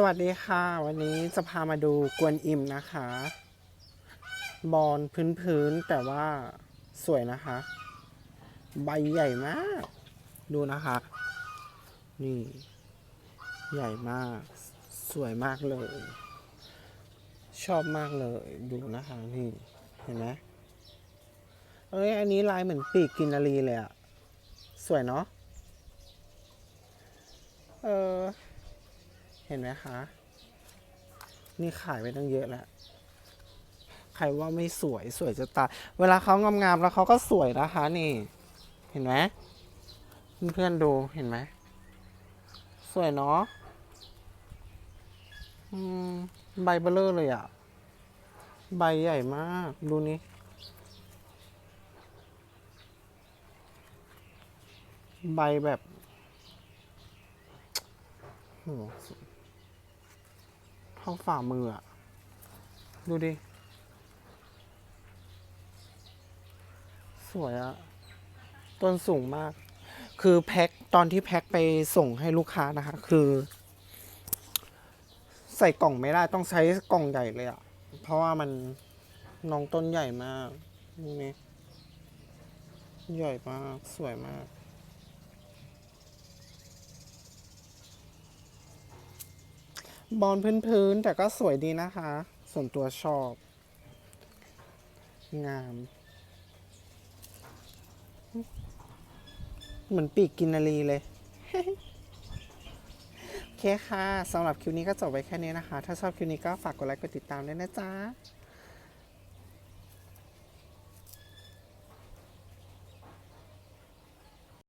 สวัสดีค่ะ วันนี้จะพามาดูกวนอิมนะคะ บอลพื้นๆแต่ว่าสวยนะคะ ใบใหญ่มาก ดูนะคะ นี่ ใหญ่มาก สวยมากเลย ชอบมากเลยดูนะคะนี่เห็นไหมเอ้ยอันนี้ลายเหมือนปีกกินนารีเลยอะสวยเนาะเออ เห็นไหมคะ นี่ขายไปตั้งเยอะแล้ว ใครว่าไม่สวยสวยจะตาย เวลาเขางามๆแล้วเขาก็สวยนะคะนี่ เห็นไหมเพื่อนๆดูเห็นไหม สวยเนาะใบเบลเลอร์เลยอะใบใหญ่มาก ดูนี่ใบแบบโห เท่าฝ่ามืออะดูดิ สวยอะต้นสูงมาก คือแพ็คตอนที่แพ็คไปส่งให้ลูกค้านะคะ คือ ใส่กล่องไม่ได้ต้องใช้กล่องใหญ่เลยอะเพราะว่ามันน้องต้นใหญ่มากนี่ใหญ่มาก สวยมาก บอลพื้นๆ แต่ก็สวยดีนะคะ ส่วนตัวชอบ งาม เหมือนปีกกินนารีเลย โอเคค่ะสำหรับคลิปนี้ก็จบไว้แค่นี้นะคะ ถ้าชอบคลิปนี้ก็ฝากกดไลค์กดติดตามด้วยนะจ๊ะ